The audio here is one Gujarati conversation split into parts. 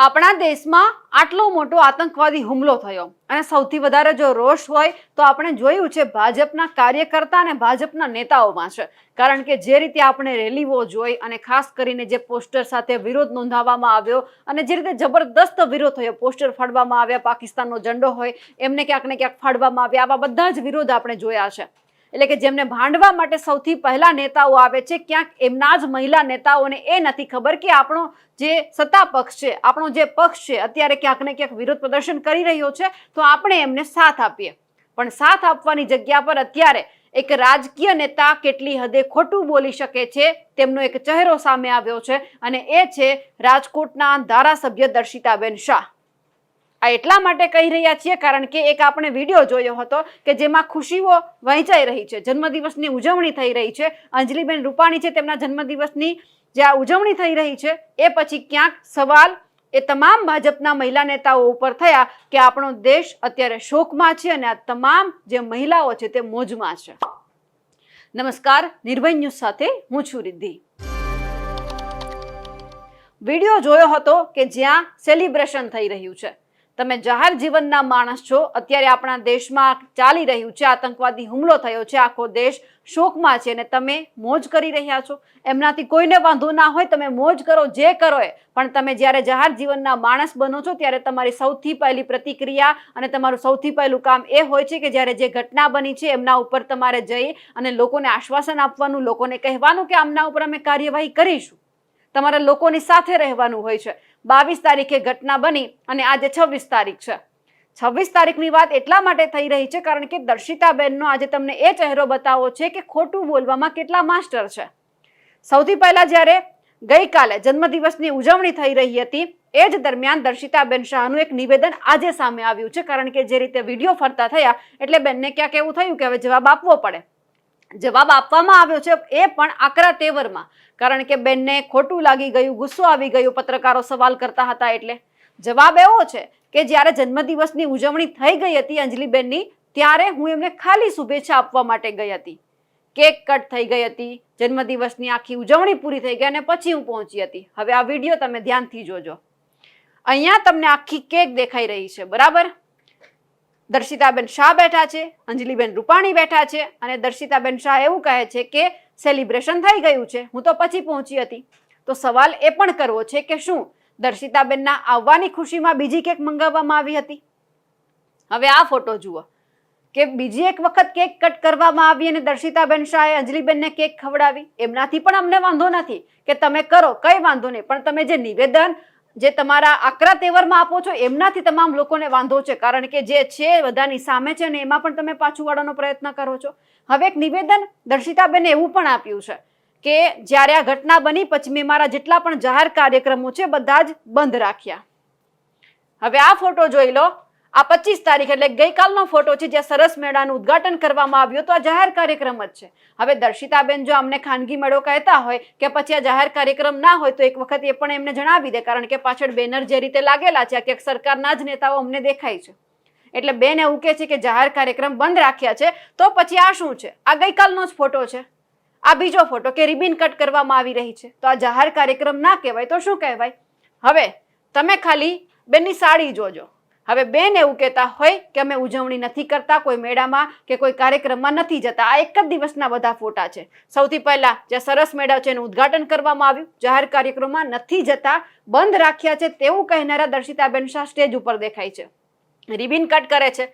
આપણા દેશમાં આટલો મોટો આતંકવાદી હુમલો થયો. અને સૌથી વધારે જો રોષ હોય, તો આપણે જોયું છે ભાજપના કાર્યકર્તા અને ભાજપના નેતાઓમાં છે. કારણ કે જે રીતે આપણે રેલીઓ જોઈ અને ખાસ કરીને જે પોસ્ટર સાથે વિરોધ નોંધાવવામાં આવ્યો અને જે રીતે જબરદસ્ત વિરોધ થયો, પોસ્ટર ફાડવામાં આવ્યા, પાકિસ્તાનનો ઝંડો હોય, એમને ક્યાંક ને ક્યાંક ફાડવામાં આવ્યા, આવા બધા જ વિરોધ આપણે જોયા છે. એટલે કે જેમને ભાંડવા માટે સૌથી પહેલા નેતાઓ આવે છે, ક્યાંક એમના જ મહિલા નેતાઓને એ નથી ખબર કે આપણો જે સત્તા પક્ષ છે, આપણો જે પક્ષ છે, અત્યારે ક્યાંક ને ક્યાંક વિરોધ પ્રદર્શન કરી રહ્યો છે, તો આપણે એમને સાથ આપીએ. પણ સાથ આપવાની જગ્યા પર અત્યારે એક રાજકીય નેતા કેટલી હદે ખોટું બોલી શકે છે, તેમનો એક ચહેરો સામે આવ્યો છે, અને એ છે રાજકોટના ધારાસભ્ય દર્શિતાબેન શાહ. આ એટલા માટે કહી રહ્યા છીએ કારણ કે એક આપણે વીડિયો જોયો હતો કે જેમાં ખુશીઓ વહેંચાઈ રહી છે. જન્મદિવસની ઉજવણી થઈ રહી છે. અંજલિબેન રૂપાણી છે તેમના જન્મદિવસની જે આ ઉજવણી થઈ રહી છે એ પછી ક્યાંક સવાલ એ તમામ ભાજપના મહિલા નેતાઓ ઉપર થયા કે આપણો દેશ અત્યારે શોકમાં છે અને આ તમામ જે મહિલાઓ છે તે મોજમાં છે. નમસ્કાર, નિર્ભય ન્યૂઝ સાથે હું છું રિદ્ધિ. વીડિયો જોયો હતો કે જ્યાં સેલિબ્રેશન થઈ રહ્યું છે. તમે જાહેર જીવનના માણસ છો. અત્યારે આપણા દેશમાં ચાલી રહ્યું છે, આતંકવાદી હુમલો થયો છે. આખો દેશ શોકમાં છે અને તમે મોજ કરી રહ્યા છો. એમનાથી કોઈને વાંધો ના હોય, તમે મોજ કરો, જે કરો એ. પણ તમે જ્યારે જાહેર જીવનના માણસ બનો છો, ત્યારે તમારી સૌથી પહેલી પ્રતિક્રિયા અને તમારું સૌથી પહેલું કામ એ હોય છે કે જ્યારે જે ઘટના બની છે, એમના ઉપર તમારે જઈ અને લોકોને આશ્વાસન આપવાનું, લોકોને કહેવાનું કે આમના ઉપર અમે કાર્યવાહી કરીશું. તમારે લોકોની સાથે રહેવાનું હોય છે. બાવીસ તારીખે ઘટના બની અને આજે છવ્વીસ તારીખ છે. છવ્વીસ તારીખની વાત એટલા માટે થઈ રહી છે કારણ કે દર્શિતાબેનનો આજે તમને એ ચહેરો બતાવો છે કે ખોટું બોલવામાં કેટલા માસ્ટર છે. સૌથી પહેલા જ્યારે ગઈકાલે જન્મદિવસની ઉજવણી થઈ રહી હતી, એ જ દરમિયાન દર્શિતાબેન શાહનું એક નિવેદન આજે સામે આવ્યું છે કારણ કે જે રીતે વીડિયો ફરતા થયા, એટલે બેનને ક્યાંક એવું થયું કે હવે જવાબ આપવો પડે. જવાબ આપવામાં આવ્યો છે એ પણ આકરા તેવરમાં. કારણ કે બેનને ખોટું લાગી ગયું, ગુસ્સો આવી ગયો, પત્રકારો સવાલ કરતા હતા એટલે. જવાબ એવો છે કે જ્યારે જન્મદિવસની ઉજવણી થઈ ગઈ હતી અંજલિબેનની, ત્યારે હું એમને ખાલી શુભેચ્છા આપવા માટે ગઈ હતી. કેક કટ થઈ ગઈ હતી, જન્મદિવસની આખી ઉજવણી પૂરી થઈ ગઈ અને પછી હું પહોંચી હતી. હવે આ વીડિયો તમે ધ્યાનથી જોજો. અહીંયા તમને આખી કેક દેખાઈ રહી છે, બરાબર? દર્શિતાબેન શાહ બેઠા છે, અંજલિબેન રૂપાણી બેઠા છે અને દર્શિતાબેન શાહ એવું કહે છે કે સેલિબ્રેશન થઈ ગયું છે. હું તો પછી પહોંચી હતી. તો સવાલ એ પણ કરવો છે કે શું દર્શિતાબેનના આવવાની ખુશીમાં બીજી કેક મંગાવવામાં આવી હતી? હવે આ ફોટો જુઓ. કે બીજી એક વખત કેક કટ કરવામાં આવી અને દર્શિતાબેન શાહે અંજલિબેનને કેક ખવડાવી? એમનાથી પણ અમને વાંધો નથી. કે તમે કરો, કઈ વાંધો નહીં. પણ તમે જે નિવેદન જે તમારા આકરા તેવરમાં આપો છો, એમનાથી તમામ લોકોને વાંધો છે. કારણ કે જે છે બધાની સામે છે ને એમાં પણ તમે પાછું વાળવાનો પ્રયત્ન કરો છો. હવે એક નિવેદન દર્શિતાબેને એવું પણ આપ્યું છે કે જ્યારે આ ઘટના બની, પછી મેં મારા જેટલા પણ જાહેર કાર્યક્રમો છે, બધા જ બંધ રાખ્યા. હવે આ ફોટો જોઈ લો. આ પચીસ તારીખ એટલે ગઈકાલનો ફોટો છે જ્યાં સરસ મેળાનું ઉદ્ઘાટન કરવામાં આવ્યું તો આ જાહેર કાર્યક્રમ જ છે. હવે દર્શિતાબેન જો અમને ખાનગી મેળો કહેતા હોય કે પછી આ જાહેર કાર્યક્રમ ના હોય તો એક વખત એ પણ એમને જણાવી દે. કારણ કે પાછળ બેનર જે રીતે લાગેલા છે ક્યાંક સરકારના જ નેતાઓ અમને દેખાય છે. એટલે બેન એવું કહે છે કે જાહેર કાર્યક્રમ બંધ રાખ્યા છે, તો પછી આ શું છે? આ ગઈકાલનો જ ફોટો છે. આ બીજો ફોટો કે રિબિન કટ કરવામાં આવી રહી છે. તો આ જાહેર કાર્યક્રમ ના કહેવાય તો શું કહેવાય? હવે તમે ખાલી બેનની સાડી જોજો. હવે બેન એવું કહેતા હોય કે અમે ઉજવણી નથી કરતા, કોઈ મેળામાં કે કોઈ કાર્યક્રમમાં નથી જતા. આ એક જ દિવસના બધા ફોટા છે. સૌથી પહેલા જે સરસ મેળા છે એનું ઉદ્ઘાટન કરવામાં આવ્યું. જાહેર કાર્યક્રમમાં નથી જતા, બંધ રાખ્યા છે તેવું કહેનારા દર્શિતાબેન શાહ સ્ટેજ ઉપર દેખાય છે. રિબિન કટ કરે છે.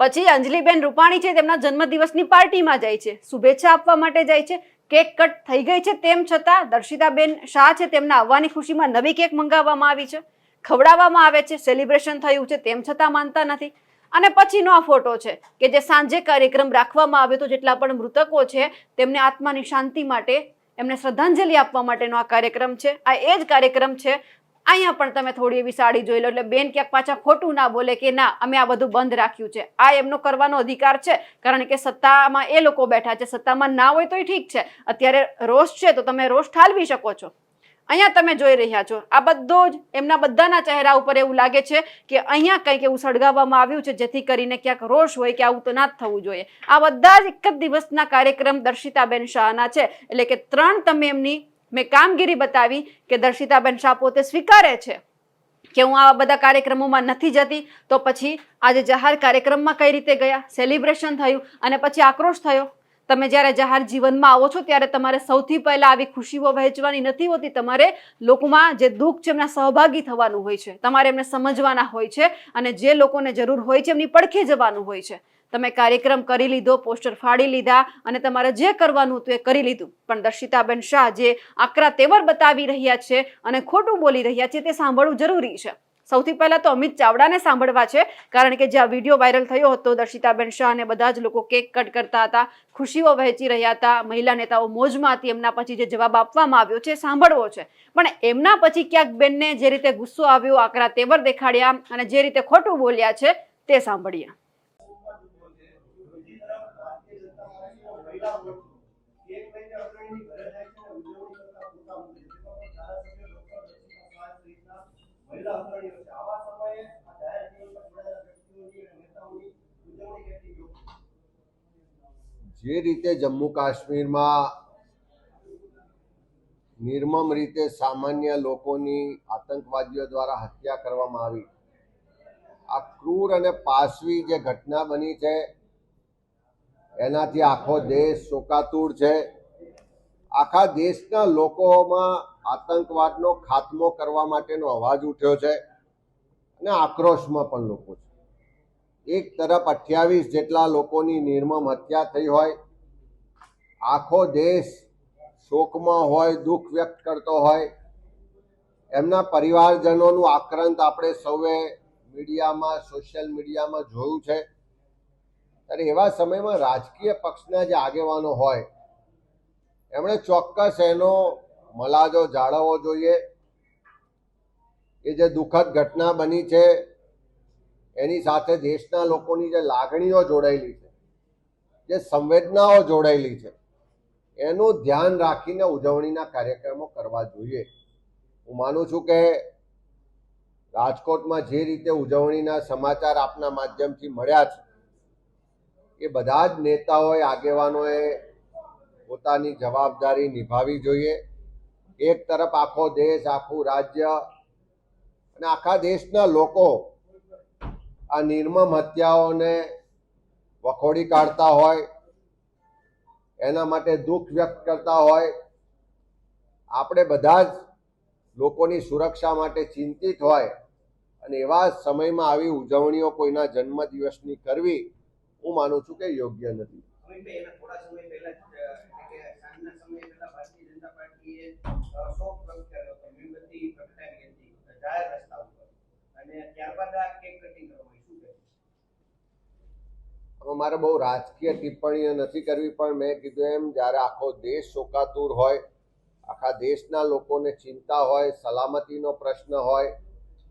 પછી અંજલિબેન રૂપાણી છે તેમના જન્મદિવસની પાર્ટીમાં જાય છે. શુભેચ્છા આપવા માટે જાય છે. કેક કટ થઈ ગઈ છે તેમ છતાં દર્શિતાબેન શાહ છે તેમના આવવાની ખુશીમાં નવી કેક મંગાવવામાં આવી છે. ખવડાવવામાં આવે છે સેલિબ્રેશન થયું છે, તેમ છતાં માનતા નથી. અને પછીનો આ ફોટો છે કે જે સાંજે કાર્યક્રમ રાખવામાં આવ્યો તો જેટલા પણ મૃતકો છે, તેમને આત્માની શાંતિ માટે, એમને શ્રદ્ધાંજલિ આપવા માટેનો આ કાર્યક્રમ છે. આ એ જ કાર્યક્રમ છે. અહીંયા પણ તમે થોડી એવી સાડી જોઈ લો, એટલે બેન ક્યાંક પાછા ખોટું ના બોલે કે ના, અમે આ બધું બંધ રાખ્યું છે. આ એમનો કરવાનો અધિકાર છે, કારણ કે સત્તામાં એ લોકો બેઠા છે, સત્તામાં ના હોય તોય ઠીક છે. અત્યારે રોષ છે, તો તમે રોષ ઠાલવી શકો છો. અહીંયા તમે જોઈ રહ્યા છો. આ બધો જ એમના બધાના ચહેરા ઉપર એવું લાગે છે કે અહીંયા કંઈક એવું સળગાવવામાં આવ્યું છે, જેથી કરીને ક્યાંક રોષ હોય કે આવું તો ના થવું જોઈએ. આ બધા જ એક જ દિવસના કાર્યક્રમ દર્શિતાબેન શાહના છે. એટલે કે ત્રણ તમે એમની મેં કામગીરી બતાવી કે દર્શિતાબેન શાહ પોતે સ્વીકારે છે કે હું આવા બધા કાર્યક્રમોમાં નથી જતી, તો પછી આજે જાહેર કાર્યક્રમમાં કઈ રીતે ગયા? સેલિબ્રેશન થયું અને પછી આક્રોશ થયો? તમે જ્યારે જાહેર જીવનમાં આવો છો ત્યારે તમારે સૌથી પહેલા આવી ખુશીઓ વહેંચવાની નથી હોતી. તમારે લોકોમાં જે દુઃખ છે એમના સહભાગી થવાનું હોય છે. તમારે એમને સમજવાના હોય છે અને જે લોકોને જરૂર હોય છે એમની પડખે જવાનું હોય છે. તમે કાર્યક્રમ કરી લીધો, પોસ્ટર ફાડી લીધા અને તમારે જે કરવાનું હતું એ કરી લીધું. પણ દર્શિતાબેન શાહ જે આકરા તેવર બતાવી રહ્યા છે અને ખોટું બોલી રહ્યા છે તે સાંભળવું જરૂરી છે. સૌથી પહેલા તો અમિત ચાવડાને સાંભળવા છે, કારણ કે જે આ વીડિયો વાયરલ થયો હતો, દર્શિતાબેન શાહ અને બધા જ લોકો કેક કટ કરતા હતા, ખુશીઓ વહેંચી રહ્યા હતા, મહિલા નેતાઓ મોજમાં હતી એમના પછી જે જવાબ આપવામાં આવ્યો છે, સાંભળવો છે. પણ એમના પછી ક્યાંક બેનને જે રીતે ગુસ્સો આવ્યો, આકરા તેવર દેખાડ્યા અને જે રીતે ખોટું બોલ્યા છે, તે સાંભળીએ. જે રીતે જમ્મુ કાશ્મીરમાં નિર્મમ રીતે સામાન્ય લોકોની આતંકવાદીઓ દ્વારા હત્યા કરવામાં આવી, આ ક્રૂર અને પાસવી જે ઘટના બની છે, એનાથી આખો દેશ શોકાતુર છે. આખા દેશના લોકોમાં આતંકવાદનો ખાત્મો કરવા માટેનો અવાજ ઉઠ્યો છે અને આક્રોશમાં પણ લોકો છે. એક તરફ અઠ્યાવીસ જેટલા લોકોની નિર્મમ હત્યા થઈ હોય, આખો દેશ શોકમાં હોય, દુઃખ વ્યક્ત કરતો હોય, એમના પરિવારજનોનું આક્રંત આપણે સૌએ મીડિયામાં, સોશિયલ મીડિયામાં જોયું છે. ત્યારે એવા સમયમાં રાજકીય પક્ષના જે આગેવાનો હોય એમણે ચોક્કસ એનો મલાજો જાળવવો જોઈએ. એ જે દુઃખદ ઘટના બની છે, એની સાથે દેશના લોકોની જે લાગણીઓ જોડાયેલી છે, જે સંવેદનાઓ જોડાયેલી છે, એનું ધ્યાન રાખીને ઉજવણીના કાર્યક્રમો કરવા જોઈએ. હું માનું છું કે રાજકોટમાં જે રીતે ઉજવણીના સમાચાર આપના માધ્યમથી મળ્યા છે, એ બધા જ નેતાઓએ, આગેવાનોએ પોતાની જવાબદારી નિભાવી જોઈએ. એક તરફ આખો દેશ, આખું રાજ્ય અને આખા દેશના લોકો આ નિર્મમ હત્યાઓને વખોડી કાઢતા હોય, એના માટે દુઃખ વ્યક્ત કરતા હોય. આપણે બધા જ લોકોની સુરક્ષા માટે ચિંતિત હોય અને એવા સમયમાં આવી ઉજવણીઓ કોઈના જન્મદિવસની કરવી, હું માનું છું કે યોગ્ય નથી અમિતભાઈ એના થોડા સમય પહેલા જ અ, એટલે કે સાંજના સમયે પહેલા ભારતીય જનતા મારે બહુ રાજકીય ટિપ્પણીઓ નથી કરવી, પણ મેં કીધું એમ, જ્યારે આખો દેશ શોકાતુર હોય, આખા દેશના લોકોને ચિંતા હોય, સલામતીનો પ્રશ્ન હોય,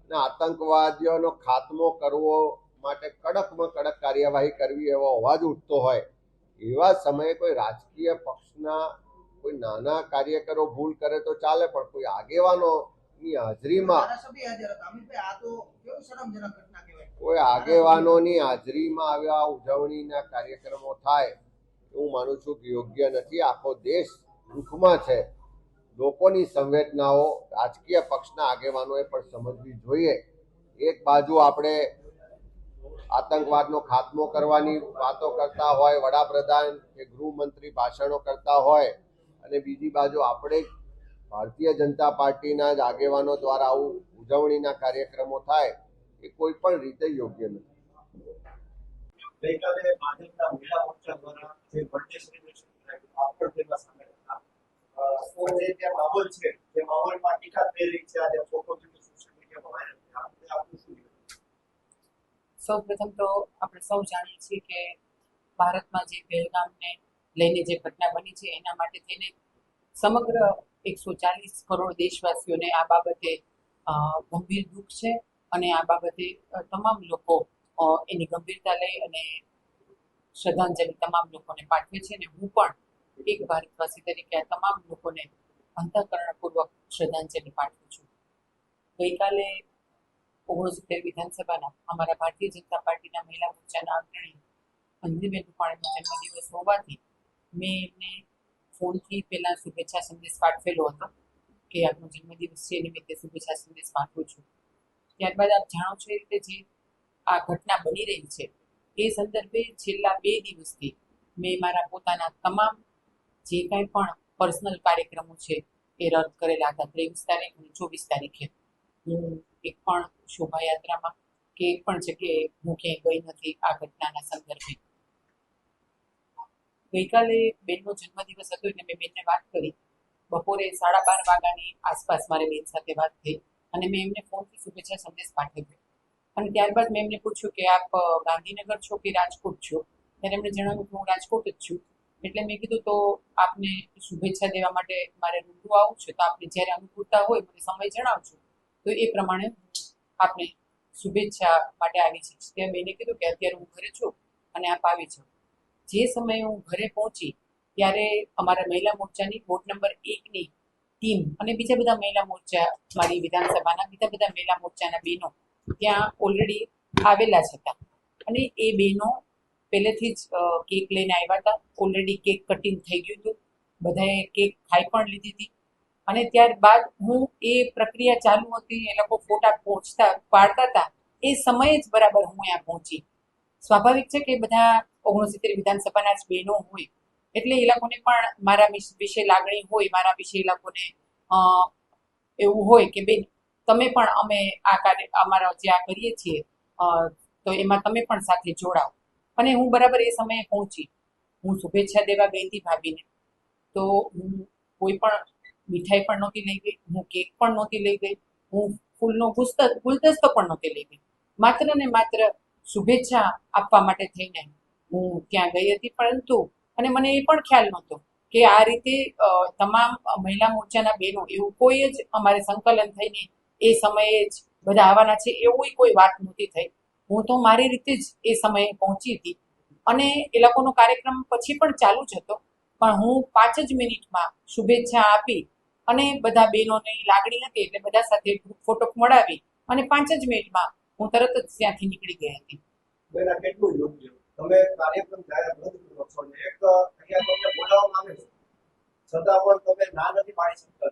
અને આતંકવાદીઓનો ખાત્મો કરવો માટે કડકમાં કડક કાર્યવાહી કરવી એવો અવાજ ઉઠતો હોય, એવા સમયે કોઈ રાજકીય પક્ષના કોઈ નાના કાર્યકરો ભૂલ કરે તો ચાલે પણ કોઈ આગેવાનોની હાજરીમાં ધારાસભ્ય હાજર હતા. અમિતભાઈ આ તો કેવું શરમજનક ઘટના કહેવાય. કોઈ આગેવાનોની હાજરીમાં આવ્યા ઉજવણીના કાર્યક્રમો થાય હું માનું છું કે યોગ્ય નથી. આખો દેશ દુઃખમાં છે. લોકોની સંવેદનાઓ રાજકીય પક્ષના આગેવાનોએ પણ સમજવી જોઈએ. એક બાજુ આપણે આતંકવાદનો ખાત્મો કરવાની વાતો કરતા હોય વડાપ્રધાન કે ગૃહમંત્રી ભાષણો કરતા હોય અને બીજી બાજુ આપણે ભારતીય જનતા પાર્ટીના જ આગેવાનો દ્વારા આવું ઉજવણીના કાર્યક્રમો થાય એ કોઈ પણ રીતે યોગ્ય નથી? સૌ પ્રથમ તો આપણે સૌ જાણીએ છીએ કે ભારતમાં જે પહેલગામને લઈને જે ઘટના બની છે, એના માટે થઈને સમગ્ર એકસો ચાલીસ કરોડ દેશવાસીઓને આ બાબતે ગંભીર દુઃખ છે અને આ બાબતે તમામ લોકો એની ગંભીરતા લઈ અને શ્રદ્ધાંજલિ તમામ લોકોને પાઠવે છે અને હું પણ એક ભારતવાસી તરીકે આ તમામ લોકોને અંતઃકરણપૂર્વક શ્રદ્ધાંજલિ પાઠવું છું. ગઈકાલે ઓગણસિત્તેર વિધાનસભાના અમારા ભારતીય જનતા પાર્ટીના મહિલા મોરચાના અગ્રણી અંજલીબેન રૂપાણીનો જન્મદિવસ હોવાથી મેં એમને ફોનથી પહેલાં શુભેચ્છા સંદેશ પાઠવેલો હતો કે આજનો જન્મદિવસ છે નિમિત્તે શુભેચ્છા સંદેશ પાઠવું છું ત્યારબાદ આપ જાણો છો એ રીતે જે આ ઘટના બની રહી છે એ સંદર્ભે છેલ્લા બે દિવસથી મેં મારા પોતાના તમામ જે કાંઈ પણ પર્સનલ કાર્યક્રમો છે એ રદ કરેલા હતા ત્રેવીસ તારીખ અને ચોવીસ તારીખે હું એક પણ શોભાયાત્રામાં કે એક પણ જગ્યાએ હું ક્યાંય ગઈ નથી આ ઘટનાના સંદર્ભે ગઈકાલે બેનનો જન્મદિવસ હતો એટલે મેં બેનને વાત કરી. બપોરે સાડા બાર વાગ્યાની આસપાસ મારે બેન સાથે વાત થઈ અને મેં એમને ફોનથી શુભેચ્છા સંદેશ પાઠવ્યો. અને ત્યારબાદ મેં એમને પૂછ્યું કે આપ ગાંધીનગર છો કે રાજકોટ છો? ત્યારે એમણે જણાવ્યું કે હું રાજકોટ જ છું. એટલે મેં કીધું, તો આપને શુભેચ્છા દેવા માટે મારે રૂબરૂ આવવું છે? તો આપને જ્યારે અનુકૂળતા હોય, મને સમય જણાવજો. તો એ પ્રમાણે આપને શુભેચ્છા માટે આવી છે. ત્યાં બેને કીધું કે અત્યારે હું ઘરે છું અને આપ આવી જાઓ. જે સમયે હું ઘરે પહોંચી ત્યારે અમારા મહિલા મોરચાની વોર્ડ નંબર એકની ટીમ અને બીજા બધા મહિલા મોરચા મારી વિધાનસભાના બીજા બધા મહિલા મોરચાના બહેનો ત્યાં ઓલરેડી આવેલા જ હતા. અને એ બહેનો પહેલેથી જ કેક લઈને આવ્યા હતા. ઓલરેડી કેક કટિંગ થઈ ગયું હતું. બધાએ કેક ખાઈ પણ લીધી હતી. અને ત્યારબાદ હું એ પ્રક્રિયા ચાલુ હતી, એ લોકો ફોટા પહોંચતા, પાડતા હતા. એ સમયે જ બરાબર હું ત્યાં પહોંચી. સ્વાભાવિક છે કે બધા ઓગણસિત્તેર વિધાનસભાના જ બહેનો હોય. એટલે એ લોકોને પણ મારા વિશે લાગણી હોય, મારા વિશે એ લોકોને એવું હોય કે બેન, તમે પણ અમે આ કાર્ય, અમારા જે આ કરીએ છીએ તો એમાં તમે પણ સાથે જોડાઓ. અને હું બરાબર એ સમયે પહોંચી. હું શુભેચ્છા દેવા ગઈ હતી ભાભીને. તો હું કોઈ પણ મીઠાઈ પણ નહોતી લઈ ગઈ, હું કેક પણ નહોતી લઈ ગઈ, હું ફૂલનો ગુસ્ત, ગુલદસ્તો પણ નહોતી લઈ ગઈ. માત્ર ને માત્ર શુભેચ્છા આપવા માટે થઈને હું ત્યાં ગઈ હતી પરંતુ, અને મને એ પણ ખ્યાલ નહોતો કે આ રીતે તમામ મહિલા મોરચાના બહેનો એવું કોઈ જ અમારે સંકલન થઈને એ સમયે જ બધા આવવાના છે એવું કોઈ વાત નહોતી થઈ. હું તો મારી રીતે જ એ સમયે પહોંચી હતી. અને એ લોકોનો કાર્યક્રમ પછી પણ ચાલુ જ હતો. પણ હું પાંચ જ મિનિટમાં શુભેચ્છા આપી અને બધા બહેનોની લાગણી હતી એટલે બધા સાથે ફોટો મળાવી અને પાંચ જ મિનિટમાં હું તરત જ ત્યાંથી નીકળી ગઈ હતી. કેટલું યોગ્ય? તમે કાર્યક્રમ જ્યારે રદ કરો છો એક અહીંયા તમને બોલાવવામાં આવે છે. છતાં પણ તમે ના નથી પાડી શકતા.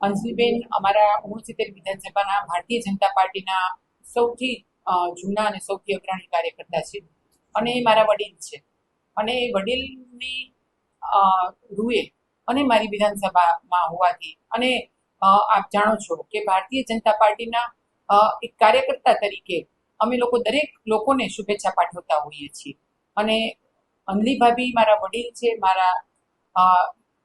અંજલીબેન, અમારા ઓગણસિત્તેર વિધાનસભાના ભારતીય જનતા પાર્ટીના સૌથી જૂના અને સૌથી અગ્રણી કાર્યકર્તા છે અને એ મારા વડીલ છે. અને એ વડીલની રૂએ અને મારી વિધાનસભામાં હોવાથી અને આપ જાણો છો કે ભારતીય જનતા પાર્ટીના એક કાર્યકર્તા તરીકે અમે લોકો દરેક લોકોને શુભેચ્છા પાઠવતા હોઈએ છીએ. અને અંજલી ભાભી મારા વડીલ છે, મારા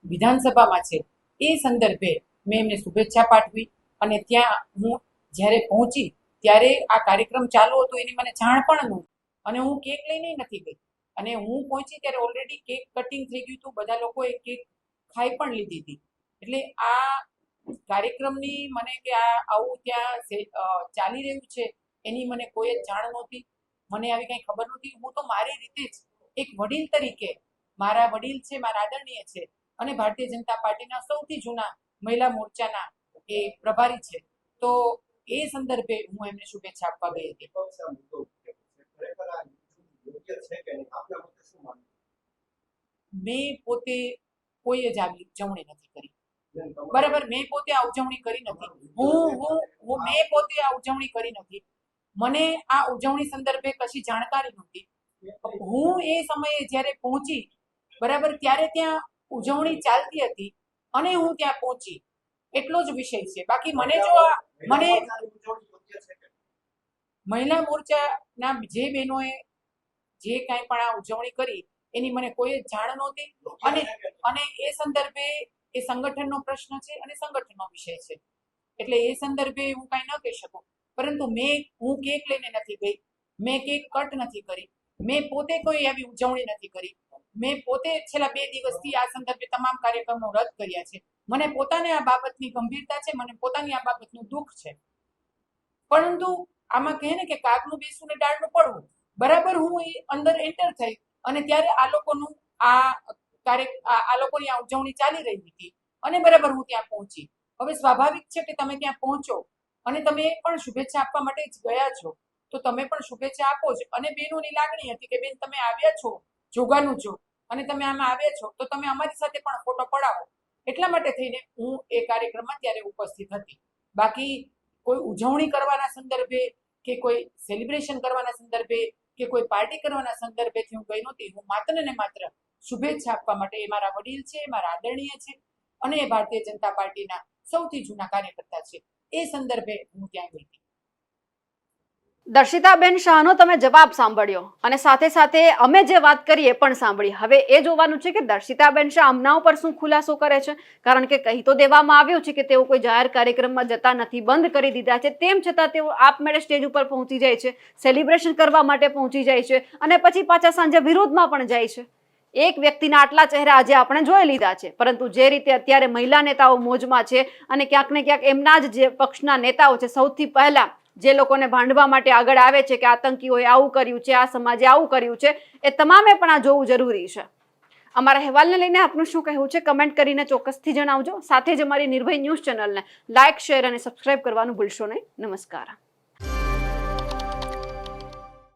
વિધાનસભામાં છે, એ સંદર્ભે મેં એમને શુભેચ્છા પાઠવી અને ત્યાં હું જ્યારે પહોંચી ત્યારે આ કાર્યક્રમ ચાલુ હતો, એની મને જાણ પણ નહોતી. અને હું કેક લઈને નથી ગઈ. અને હું પહોંચી ત્યારે ઓલરેડી કેક કટિંગ થઈ ગયું હતું, બધા લોકોએ કેક ખાઈ પણ લીધી હતી. એટલે આ કાર્યક્રમની મને કે આ આવું ત્યાં ચાલી રહ્યું છે એની મને કોઈ જ જાણ નહોતી. મને આવી કંઈ ખબર નહોતી. હું તો મારી રીતે જ એક વડીલ તરીકે મારા વડીલ છે મારા આદરણીય છે અને ભારતીય જનતા પાર્ટીના સૌથી જૂના મહિલા મોરચાના એ પ્રભારી છે. તો એ સંદર્ભે હું એમને શુભેચ્છા આપવા ગઈ હતી. મેં પોતે કોઈ જ આવી ઉજવણી નથી કરી. બરાબર મેં પોતે આ ઉજવણી કરી નથી. હું હું હું મેં પોતે આ ઉજવણી કરી નથી. મને આ ઉજવણી સંદર્ભે કશી જાણકારી નહોતી. હું એ સમયે જ્યારે પહોંચી, બરાબર, ત્યારે ત્યાં ઉજવણી ચાલતી હતી અને હું ત્યાં પહોંચી. એટલો જ વિષય છે. બાકી મને જો મને મહિલા મોરચાની જે બહેનોએ જે કાંઈ પણ આ ઉજવણી કરી, એની મને કોઈ જાણ નહોતી અને? અને એ સંદર્ભે એ સંગઠનનો પ્રશ્ન છે અને સંગઠનનો વિષય છે. એટલે એ સંદર્ભે હું કાંઈ ન કહી શકું. પરંતુ મેં હું કેક લઈને નથી ગઈ. મેં કેક કટ નથી કરી. મેં પોતે કોઈ આવી ઉજવણી નથી કરી. મેં પોતે છેલ્લા બે દિવસથી આ સંદર્ભે તમામ કાર્યક્રમો રદ કર્યા છે. મને પોતાને આ બાબતની ગંભીરતા છે, મને પોતાની આ બાબતનું દુઃખ છે. પરંતુ આમાં કહે ને કે કાગનું બેસવું ને ડાળનું પડવું. બરાબર હું એ અંદર એન્ટર થઈ અને ત્યારે આ લોકોનું આ કાર્ય આ લોકોની આ ઉજવણી ચાલી રહી હતી. અને બરાબર હું ત્યાં પહોંચી. હવે સ્વાભાવિક છે કે તમે ત્યાં પહોંચો. અને તમે પણ શુભેચ્છા આપવા માટે જ ગયા છો. તો તમે પણ શુભેચ્છા આપો જ. અને બેનોની લાગણી હતી કે બેન તમે આવ્યા છો, જોગાનું છો, અને તમે આમાં આવ્યા છો, તો તમે અમારી સાથે પણ ફોટો પડાવો. એટલા માટે થઈને હું એ કાર્યક્રમમાં ત્યારે ઉપસ્થિત હતી. બાકી કોઈ ઉજવણી કરવાના સંદર્ભે કે કોઈ સેલિબ્રેશન કરવાના સંદર્ભે કે કોઈ પાર્ટી કરવાના સંદર્ભેથી હું ગઈ નહોતી. હું માત્ર ને માત્ર શુભેચ્છા આપવા માટે એ મારા વડીલ છે, એ મારા આદરણીય છે અને એ ભારતીય જનતા પાર્ટીના સૌથી જૂના કાર્યકર્તા છે. એ સંદર્ભે હું ત્યાં ગઈ દર્શિતાબેન શાહનો તમે જવાબ સાંભળ્યો અને સાથે સાથે અમે જે વાત કરી એ પણ સાંભળી. હવે એ જોવાનું છે કે દર્શિતાબેન શાહ આમના ઉપર શું ખુલાસો કરે છે? કારણ કે કહી તો દેવામાં આવ્યું છે કે તેઓ કોઈ જાહેર કાર્યક્રમમાં જતા નથી, બંધ કરી દીધા છે. તેમ છતાં તેઓ આપમેળે સ્ટેજ ઉપર પહોંચી જાય છે, સેલિબ્રેશન કરવા માટે પહોંચી જાય છે અને પછી પાછા સાંજે વિરોધમાં પણ જાય છે. એક વ્યક્તિના આટલા ચહેરા આજે આપણે જોઈ લીધા છે. પરંતુ જે રીતે અત્યારે મહિલા નેતાઓ મોજમાં છે અને ક્યાંક ને ક્યાંક એમના જ જે પક્ષના નેતાઓ છે, સૌથી પહેલા જે લોકોને ભાંડવા માટે આગળ આવે છે કે આતંકીઓએ આવું કર્યું છે, આ સમાજે આવું કર્યું છે, એ તમામે પણ આ જોવું જરૂરી છે. અમારા અહેવાલને લઈને આપનું શું કહેવું છે? કમેન્ટ કરીને ચોક્કસથી જણાવજો. સાથે જ અમારી નિર્ભય ન્યૂઝ ચેનલને લાઇક શેર અને સબસ્ક્રાઇબ કરવાનું ભૂલશો નહીં. નમસ્કાર.